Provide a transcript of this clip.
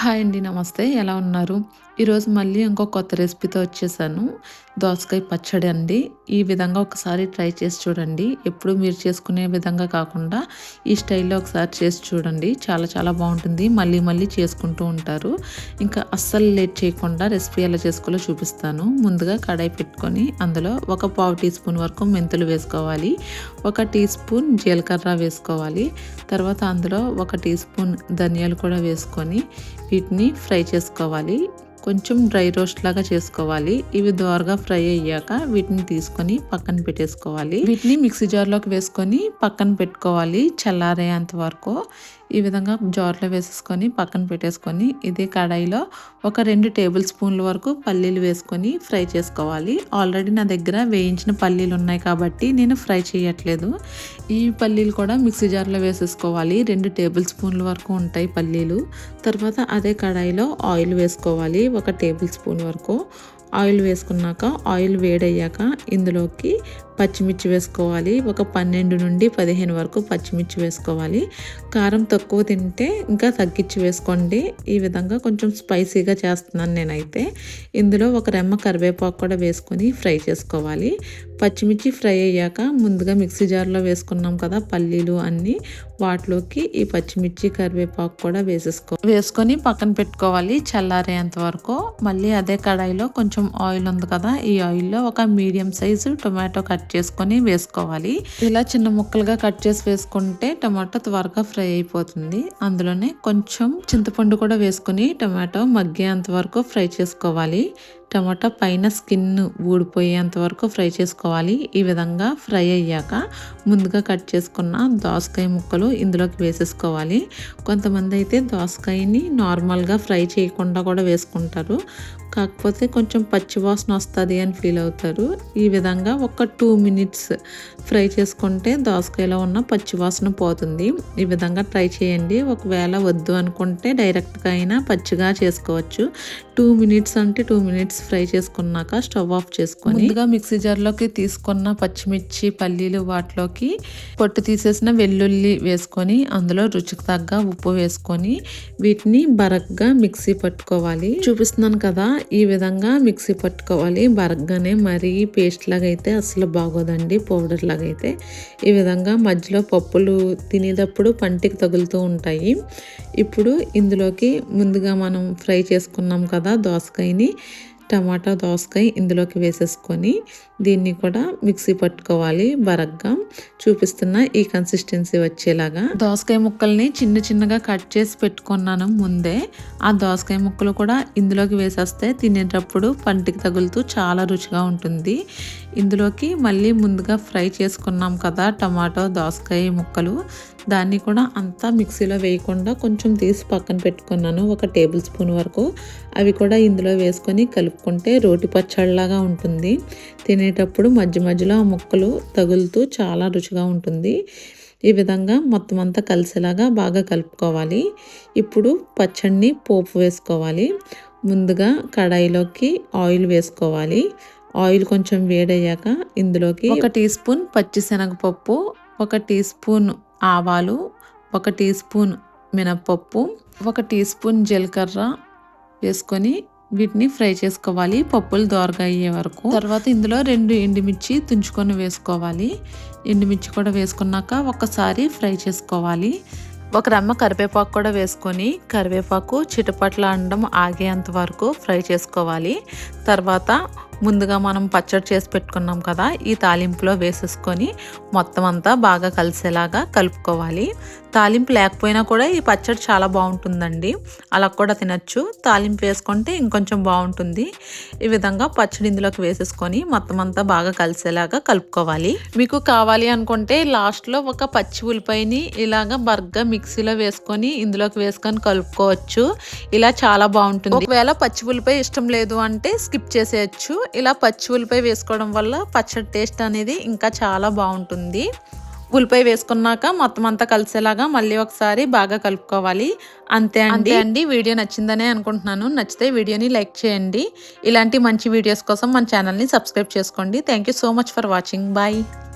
Hi అండి నమస్తే. ఎలా ఉన్నారు? ఈరోజు మళ్ళీ ఇంకో కొత్త రెసిపీతో వచ్చేసాను. దోసకాయ పచ్చడి అండి. ఈ విధంగా ఒకసారి ట్రై చేసి చూడండి. ఎప్పుడు మీరు చేసుకునే విధంగా కాకుండా ఈ స్టైల్లో ఒకసారి చేసి చూడండి. చాలా చాలా బాగుంటుంది. మళ్ళీ మళ్ళీ చేసుకుంటూ ఉంటారు. ఇంకా అస్సలు లేట్ చేయకుండా రెసిపీ ఎలా చేసుకోవాలో చూపిస్తాను. ముందుగా కడాయి పెట్టుకొని అందులో ఒక పావు టీ స్పూన్ వరకు మెంతులు వేసుకోవాలి. ఒక టీ స్పూన్ జీలకర్ర వేసుకోవాలి. తర్వాత అందులో ఒక టీ స్పూన్ ధనియాలు కూడా వేసుకొని వీటిని ఫ్రై చేసుకోవాలి. కొంచెం డ్రై రోస్ట్ లాగా చేసుకోవాలి. ఇవి దోరగా ఫ్రై అయ్యాక వీటిని తీసుకొని పక్కన పెట్టేసుకోవాలి. వీటిని మిక్సీ జార్లోకి వేసుకొని పక్కన పెట్టుకోవాలి చల్లారేంత వరకు. ఈ విధంగా జార్లో వేసేసుకొని పక్కన పెట్టేసుకొని ఇదే కడాయిలో ఒక రెండు టేబుల్ స్పూన్ల వరకు పల్లీలు వేసుకొని ఫ్రై చేసుకోవాలి. ఆల్రెడీ నా దగ్గర వేయించిన పల్లీలు ఉన్నాయి కాబట్టి నేను ఫ్రై చేయట్లేదు. ఈ పల్లీలు కూడా మిక్సీ జార్లో వేసేసుకోవాలి. రెండు టేబుల్ స్పూన్ల వరకు ఉంటాయి పల్లీలు. తర్వాత అదే కడాయిలో ఆయిల్ వేసుకోవాలి. ఒక టేబుల్ స్పూన్ వరకు. ఆయిల్ వేసుకున్నాక ఆయిల్ వేడయ్యాక ఇందులోకి పచ్చిమిర్చి వేసుకోవాలి. ఒక పన్నెండు నుండి పదిహేను వరకు పచ్చిమిర్చి వేసుకోవాలి. కారం తక్కువ తింటే ఇంకా తగ్గించి వేసుకోండి. ఈ విధంగా కొంచెం స్పైసీగా చేస్తున్నాను నేనైతే. ఇందులో ఒక రెమ్మ కరివేపాకు కూడా వేసుకొని ఫ్రై చేసుకోవాలి. పచ్చిమిర్చి ఫ్రై అయ్యాక ముందుగా మిక్సీ జార్లో వేసుకున్నాం కదా పల్లీలు అన్నీ. వాటిలోకి ఈ పచ్చిమిర్చి కరివేపాకు కూడా వేసేసుకో వేసుకొని పక్కన పెట్టుకోవాలి చల్లారేంత వరకు. మళ్ళీ అదే కడాయిలో కొంచెం ఆయిల్ ఉంది కదా ఈ ఆయిల్లో ఒక మీడియం సైజు టొమాటో కట్ చేసుకొని వేసుకోవాలి. ఇలా చిన్న ముక్కలుగా కట్ చేసి వేసుకుంటే టమాటో త్వరగా ఫ్రై అయిపోతుంది. అందులోనే కొంచెం చింతపండు కూడా వేసుకొని టమాటో మగ్గేంత వరకు ఫ్రై చేసుకోవాలి. టమాటా పైన స్కిన్ ఊడిపోయేంత వరకు ఫ్రై చేసుకోవాలి. ఈ విధంగా ఫ్రై అయ్యాక ముందుగా కట్ చేసుకున్న దోసకాయ ముక్కలు ఇందులోకి వేసేసుకోవాలి. కొంతమంది అయితే దోసకాయని నార్మల్గా ఫ్రై చేయకుండా కూడా వేసుకుంటారు. కాకపోతే కొంచెం పచ్చివాసన వస్తుంది అని ఫీల్ అవుతారు. ఈ విధంగా ఒక టూ మినిట్స్ ఫ్రై చేసుకుంటే దోసకాయలో ఉన్న పచ్చివాసన పోతుంది. ఈ విధంగా ట్రై చేయండి. ఒకవేళ వద్దు అనుకుంటే డైరెక్ట్గా అయినా పచ్చిగా చేసుకోవచ్చు. టూ మినిట్స్ అంటే టూ మినిట్స్ ఫ్రై చేసుకున్నాక స్టవ్ ఆఫ్ చేసుకొని ముందుగా మిక్సీ జార్లోకి తీసుకున్న పచ్చిమిర్చి పల్లీలు వాటిలోకి పొట్టు తీసేసిన వెల్లుల్లి వేసుకొని అందులో రుచికి తగ్గ ఉప్పు వేసుకొని వీటిని బరగ్గా మిక్సీ పట్టుకోవాలి. చూపిస్తున్నాను కదా ఈ విధంగా మిక్సీ పట్టుకోవాలి. బరగ్గానే మరీ పేస్ట్ లాగా అయితే అసలు బాగోదండి. పౌడర్ లాగా అయితే ఈ విధంగా మధ్యలో పప్పులు తినేటప్పుడు పంటికి తగులుతూ ఉంటాయి. ఇప్పుడు ఇందులోకి ముందుగా మనం ఫ్రై చేసుకున్నాం కదా దోసకాయని టమాటా దోసకాయ ఇందులోకి వేసేసుకొని దీన్ని కూడా మిక్సీ పట్టుకోవాలి బరగ్గా. చూపిస్తున్న ఈ కన్సిస్టెన్సీ వచ్చేలాగా. దోసకాయ ముక్కల్ని చిన్న చిన్నగా కట్ చేసి పెట్టుకున్నాను ముందే. ఆ దోసకాయ ముక్కలు కూడా ఇందులోకి వేసేస్తే తినేటప్పుడు పంటికి తగులుతూ చాలా రుచిగా ఉంటుంది. ఇందులోకి మళ్ళీ ముందుగా ఫ్రై చేసుకున్నాం కదా టమాటో దోసకాయ ముక్కలు. దాన్ని కూడా అంతా మిక్సీలో వేయకుండా కొంచెం తీసి పక్కన పెట్టుకున్నాను ఒక టేబుల్ స్పూన్ వరకు. అవి కూడా ఇందులో వేసుకొని కలుపుకుంటే రోటి పచ్చడిలాగా ఉంటుంది. తినేటప్పుడు మధ్య మధ్యలో ఆ ముక్కలు తగులుతూ చాలా రుచిగా ఉంటుంది. ఈ విధంగా మొత్తం అంతా కలిసేలాగా బాగా కలుపుకోవాలి. ఇప్పుడు పచ్చడిని పోపు వేసుకోవాలి. ముందుగా కడాయిలోకి ఆయిల్ వేసుకోవాలి. ఆయిల్ కొంచెం వేడయ్యాక ఇందులోకి ఒక టీ స్పూన్ పచ్చిశనగపప్పు ఒక టీ స్పూన్ ఆవాలు ఒక టీ స్పూన్ మినప్పప్పు ఒక టీ స్పూన్ జీలకర్ర వేసుకొని వీటిని ఫ్రై చేసుకోవాలి. పప్పులు దోరగా అయ్యే వరకు. తర్వాత ఇందులో రెండు ఎండుమిర్చి తుంచుకొని వేసుకోవాలి. ఎండుమిర్చి కూడా వేసుకున్నాక ఒకసారి ఫ్రై చేసుకోవాలి. ఒక రమ్మ కరివేపాకు కూడా వేసుకొని కరివేపాకు చిటపట్ల అండం ఆగేంత వరకు ఫ్రై చేసుకోవాలి. తర్వాత ముందుగా మనం పచ్చడి చేసి పెట్టుకున్నాం కదా ఈ తాలింపులో వేసేసుకొని మొత్తం అంతా బాగా కలిసేలాగా కలుపుకోవాలి. తాలింపు లేకపోయినా కూడా ఈ పచ్చడి చాలా బాగుంటుందండి. అలా కూడా తినచ్చు. తాలింపు వేసుకుంటే ఇంకొంచెం బాగుంటుంది. ఈ విధంగా పచ్చడి ఇందులోకి వేసేసుకొని మొత్తం అంతా బాగా కలిసేలాగా కలుపుకోవాలి. మీకు కావాలి అనుకుంటే లాస్ట్లో ఒక పచ్చి ఉల్లిపాయని ఇలాగ బర్గా మిక్సీలో వేసుకొని ఇందులోకి వేసుకొని కలుపుకోవచ్చు. ఇలా చాలా బాగుంటుంది. ఒకవేళ పచ్చి ఉల్లిపాయ ఇష్టం లేదు అంటే స్కిప్ చేసేయచ్చు. ఇలా పచ్చి ఉల్లిపాయ వేసుకోవడం వల్ల పచ్చడి టేస్ట్ అనేది ఇంకా చాలా బాగుంటుంది. ఉల్లిపాయ వేసుకున్నాక మొత్తం అంతా కలిసేలాగా మళ్ళీ ఒకసారి బాగా కలుపుకోవాలి. అంతే అండి. అండి. వీడియో నచ్చిందనే అనుకుంటున్నాను. నచ్చితే వీడియోని లైక్ చేయండి. ఇలాంటి మంచి వీడియోస్ కోసం మన ఛానల్ని సబ్స్క్రైబ్ చేసుకోండి. Thank so much for watching bye